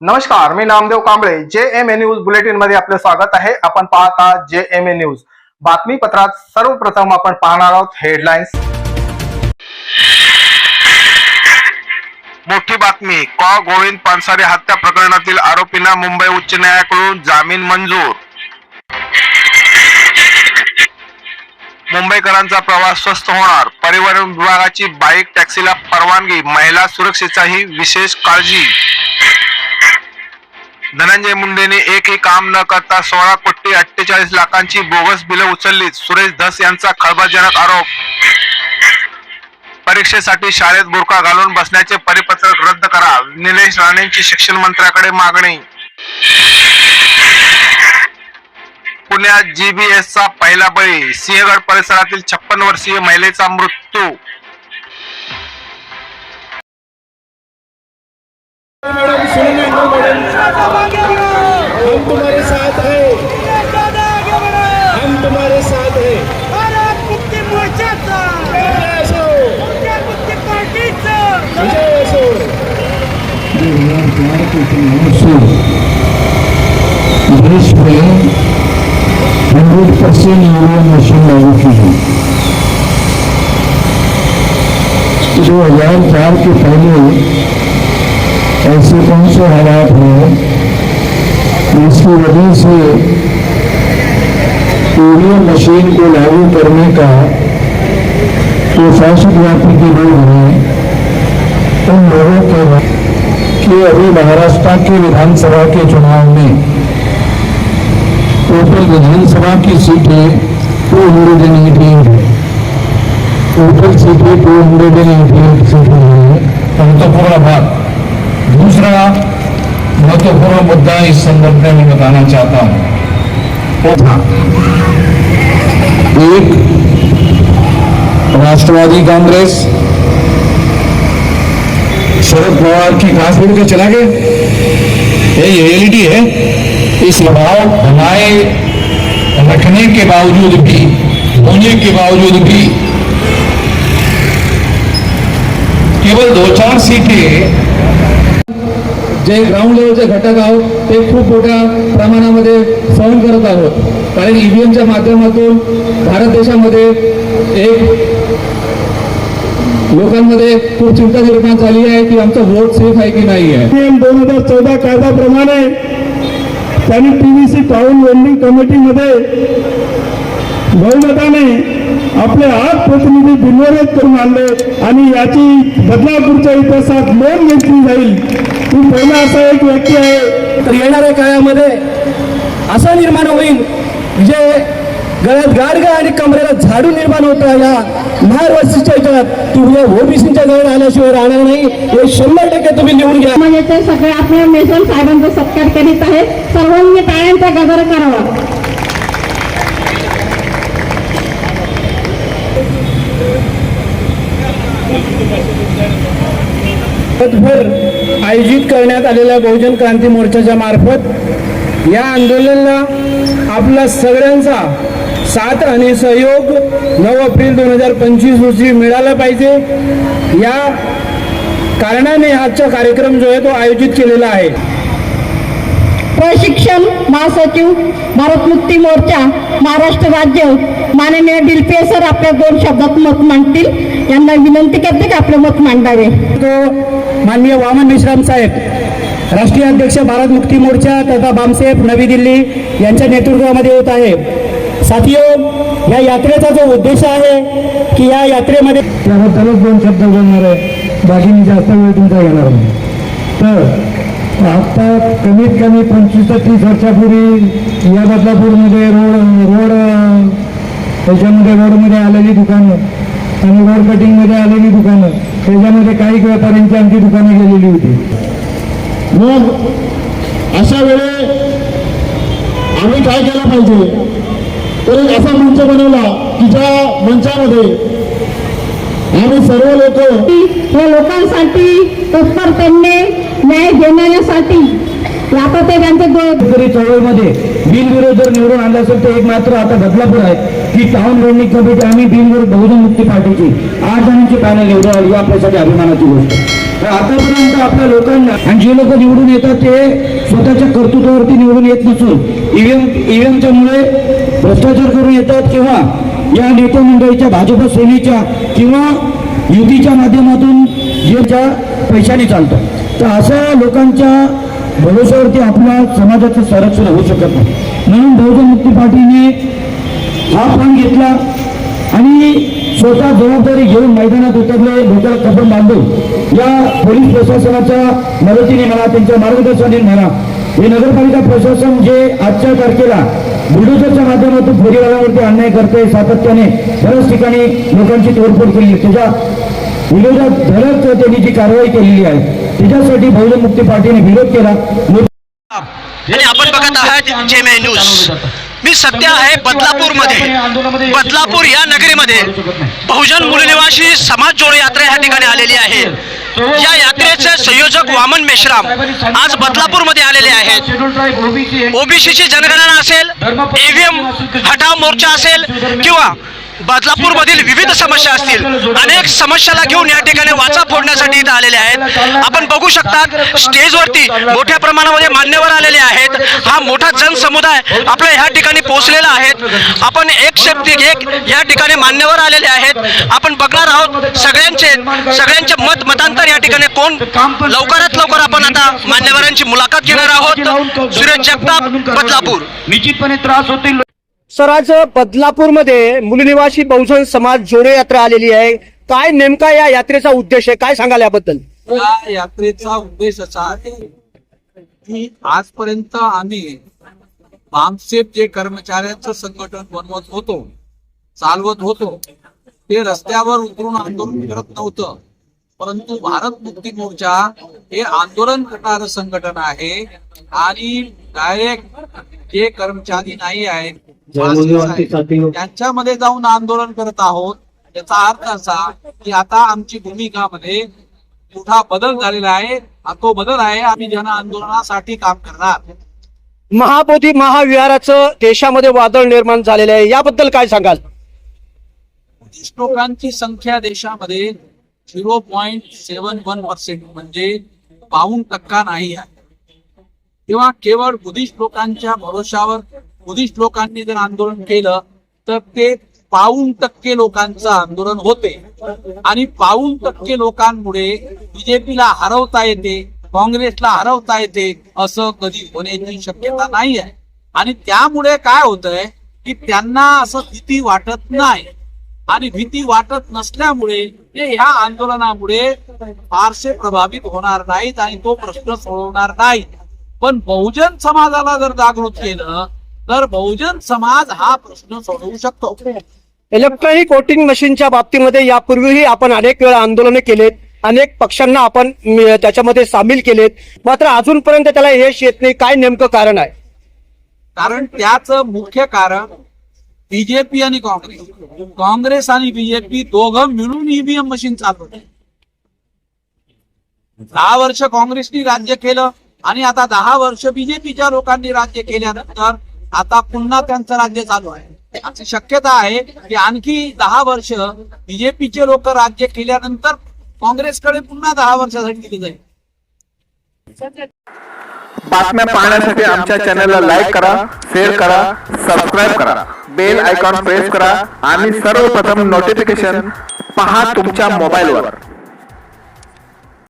नमस्कार मी नामदेव कांबळे. जे M A news बुलेटिनमध्ये आपले स्वागत आहे. आपण पाहत जे एम ए न्यूज बातमीपत्रात सर्वप्रथम आपण पाहणार आहोत हेडलाईन्स मोठी बातमी कॉ. गोविंद पानसारे हत्या प्रकरणातील आरोपींना मुंबई उच्च न्यायालयाकडून जामीन मंजूर. मुंबईकरांचा प्रवास स्वस्त होणार. परिवहन विभागाची बाईक टॅक्सीला परवानगी महिला सुरक्षेचाही विशेष काळजी. धनंजय मुंडेने एकही काम न करता सोळा कोटी अठ्ठेचाळीस लाखांची बोगस बिलं उचलली. सुरेश धस यांचा खळबळजनक आरोप. परीक्षेसाठी शाळेत बुरखा घालून बसण्याचे परिपत्रक रद्द करा. निलेश राणेंची शिक्षण मंत्र्याकडे मागणी. पुण्यात जीबीएसचा पहिला बळी. सिंहगड परिसरातील छप्पन वर्षीय महिलेचा मृत्यू. मॅडम. हम तुम्हारे साथ हैं। हम तुम्हारे साथ हैं। देश में हंड्रेड परसेंट यूरियन मशीन लागू की है दो हजार चार के पहले ऐसे कौन से हालात हैं जिसकी वजह से ईवीएम मशीन को लागू करने का जो शासकव्यापी के लोग हैं, उन लोगों के कि अभी महाराष्ट्र के विधानसभा के चुनाव में टोटल विधानसभा की सीटें two hundred and eighty eight है। टोटल सीटें two hundred and eighty eight सीटें हैं। महत्वपूर्ण बात दूसरा महत्वपूर्ण मुद्दा इस संदर्भ में मैं बताना चाहता हूँ। एक राष्ट्रवादी कांग्रेस, शरद पवार की घास छोड़ के चला गए ये रियलिटी है। इस दबाव बनाए रखने के बावजूद भी, होने के बावजूद भी केवल दो चार सीटें जे ग्राउंड लेवलचे घटक आहोत ते खूप मोठ्या प्रमाणामध्ये सहन करत आहोत. कारण ईव्हीएमच्या माध्यमातून भारत देशामध्ये एक लोकांमध्ये खूप चिंता निर्माण झाली आहे की आमचा वोट सेफ आहे की नाही आहे. नियम दोन हजार चौदा कायद्याप्रमाणे त्यांनी P V C town vending कमिटीमध्ये बहुमताने आपले आठ प्रतिनिधी बिनविरोध करून आणले आणि याची बदलापूरच्या इतिहासात नोंद घेतली जाईल. मी पहिला असा एक व्यक्ती आहे तर येणाऱ्या काळामध्ये असं निर्माण होईल जे गळ्यात गाडगा आणि कमरेला झाडू निर्माण होतं या महाराष्ट्राच्या याच्यात. तुम्ही ओबीसीच्या जवळ आल्याशिवाय राहणार नाही. हे शंभर टक्के तुम्ही लिहून घ्या. म्हणजे ते सगळे आपल्या मेजर साहेबांचा सत्कार करीत आहेत. सर्वांनी टाळ्यांचा गजर करावा. जगभर आयोजित करण्यात आलेल्या बहुजन क्रांती मोर्चाच्या मार्फत या आंदोलनाला आपला सगळ्यांचा साथ आणि सहयोग नऊ एप्रिल दोन हजार पंचवीस रोजी मिळाला पाहिजे. या कारणाने आजचा कार्यक्रम जो आहे तो आयोजित केलेला आहे. प्रशिक्षण महासचिव भारत मुक्ती मोर्चा महाराष्ट्र राज्य माननीय डिलपे सर आपल्या दोन शब्दात मत मांडतील. यांना विनंती करते की आपले मत मांडावे. तो माननीय वामन मेश्राम साहेब राष्ट्रीय अध्यक्ष भारत मुक्ती मोर्चा तथा बामसेफ नवी दिल्ली यांच्या नेतृत्वामध्ये होत आहे. साथियो या यात्रेचा जो उद्देश आहे की या यात्रेमध्ये त्याबद्दलच दोन शब्द बोलणार आहे. बाकी मी जास्त वेळ तुमचा घेणार नाही. तर आता कमीत कमी पंचवीस ते तीस वर्षापूर्वी या बदलापूरमध्ये रोड रोड त्याच्यामध्ये रोडमध्ये आलेली दुकानं आणि रोड कटिंगमध्ये आलेली दुकानं त्याच्यामध्ये काही व्यापाऱ्यांची आमची दुकानं गेलेली होती. मग अशा वेळे आम्ही काय केलं पाहिजे? तर एक असा मंच बनवला की ज्या मंचामध्ये आम्ही सर्व लोक या लोकांसाठी तत्परतेने न्याय देण्यासाठी. आता ते त्यांचे दो शेतकरी चळवळीमध्ये बिनविरोध जर निवडून आणलं असेल तर एक मात्र आता बदलापूर आहे. ही टाउन रनिंग कमिटी आम्ही बिनवर बहुजन मुक्ती पार्टीची आठ जणांची पॅनल निवडून आली आपल्यासाठी अभिमानाची गोष्ट. तर आतापर्यंत आपल्या लोकांना आणि जे लोक निवडून येतात ते स्वतःच्या कर्तृत्वावरती निवडून येत नसून ईव्हीएम ईव्हीएमच्या मुळे भ्रष्टाचार करून येतात किंवा या नेते मंडळीच्या भाजप सेनेच्या किंवा युतीच्या माध्यमातून जे ज्या पैशाने चालतं तर अशा लोकांच्या भरोश्यावरती आपल्या समाजाचं संरक्षण होऊ शकत नाही. म्हणून बहुजन मुक्ती पार्टीने हा पण घेतला आणि स्वतः जबाबदारी घेऊन मैदानात उतरले लोकांना कपड बांधून या पोलीस प्रशासनाच्या मदतीने म्हणा त्यांच्या मार्गदर्शनाने म्हणा हे नगरपालिका प्रशासन जे आजच्या तारखेला बुलडोजरच्या माध्यमातून फेरीवाल्यांवरती अन्याय करते सातत्याने बऱ्याच ठिकाणी लोकांची तोडफोड केली त्याच्या विरोधात धडक त्यांनी जी कारवाई केलेली आहे त्याच्यासाठी बहुजन मुक्ती पार्टीने विरोध केला. आपण बघत आहात न्यूज मी सध्या आहे बदलापूरमध्ये. बदलापूर या नगरीमध्ये बहुजन मूलनिवासी समाज जोड यात्रा या ठिकाणी आलेली आहे. या यात्रेचे संयोजक वामन मेश्राम आज बदलापूरमध्ये आलेले आहेत. ओबीसीची जनगणना असेल ईव्हीएम हटाव मोर्चा असेल किंवा बदलापूर मधील विविध समस्या असतील. अनेक समस्याला घेऊन या ठिकाणी वाचा फोडण्यासाठी इथं आलेले आहेत. आपण बघू शकतात स्टेजवरती मोठ्या प्रमाणामध्ये मान्यवर आलेले आहेत. हा मोठा जनसमुदाय आपल्या ह्या ठिकाणी पोहोचलेला आहे. आपण एक शेप्टी एक या ठिकाणी मान्यवर आलेले आहेत. आपण बघणार आहोत सगळ्यांचे सगळ्यांचे मत मतांतर या ठिकाणी कोण? लवकरात लवकर आपण आता मान्यवरांची मुलाखत घेणार आहोत. सुरेश जगताप बदलापूर. निश्चितपणे त्रास होतील. सर आज बदलापूरमध्ये मूलनिवासी बहुजन समाज जोडे यात्रा आलेली आहे. काय नेमका या यात्रेचा उद्देश आहे? काय सांगाल याबद्दल? या यात्रेचा उद्देश असा आहे की आजपर्यंत आम्ही बामसेप जे कर्मचाऱ्यांचं संघटन बनवत होतो चालवत होतो ते रस्त्यावर उतरून आंदोलन करत नव्हतं. परंतु भारत मुक्ती मोर्चा हे आंदोलन करणारं संघटन आहे आणि डायरेक्ट जे कर्मचारी नाही आहेत त्यांच्यामध्ये जाऊन आंदोलन करत आहोत. याचा अर्थ असा की आता आमची भूमिकामध्ये मोठा बदल झालेला आहे. हा तो बदल आहे. आम्ही जन आंदोलनासाठी काम करणार. महाबोधी महाविहाराचं देशामध्ये वादळ निर्माण झालेलं आहे. याबद्दल काय सांगाल? बुद्धिस्ट लोकांची संख्या देशामध्ये zero point seven one percent म्हणजे पाऊन टक्का नाही आहे. तेव्हा केवळ बुद्धिस्ट लोकांच्या भरोशावर बुद्धिस्ट लोकांनी जर आंदोलन केलं तर ते पाऊन टक्के लोकांचं आंदोलन होते. आणि पाऊन टक्के लोकांमुळे बीजेपीला हरवता येते काँग्रेसला हरवता येते असं कधी होण्याची शक्यता नाही आहे. आणि त्यामुळे काय होतंय की त्यांना असं भीती वाटत नाही. आणि भीती वाटत नसल्यामुळे ते ह्या आंदोलनामुळे फारसे प्रभावित होणार नाहीत आणि तो प्रश्न सोडवणार नाही पण बहुजन समाजाला जर जागृत केलं तर बहुजन समाज हा प्रश्न सोडवू शकतो. इलेक्ट्रॉनिक वोटिंग मशीनच्या बाबतीमध्ये यापूर्वीही आपण अनेक वेळा आंदोलने केलेत. अनेक पक्षांना आपण त्याच्यामध्ये सामील केलेत. मात्र अजूनपर्यंत त्याला यश येत नाही. काय नेमकं कारण आहे? कारण त्याच मुख्य कारण बीजेपी आणि काँग्रेस. काँग्रेस आणि बीजेपी दोघं मिळून ईव्हीएम मशीन चालवते दहा वर्ष काँग्रेसनी राज्य केलं आणि आता दहा वर्ष बीजेपीच्या लोकांनी राज्य केल्यानंतर आता पुन्हा त्यांचं राज्य चालू आहे. अशी शक्यता आहे की आणखी दहा वर्ष बीजेपीचे लोक राज्य केल्यानंतर काँग्रेसकडे पुन्हा दहा वर्षासाठी दिली जाईल. बातम्या पाहण्यासाठी आमच्या चॅनलला लाईक करा शेअर करा सबस्क्राईब करा. बेल आयकॉन प्रेस करा आणि सर्वप्रथम नोटिफिकेशन पहा तुमच्या मोबाईलवर.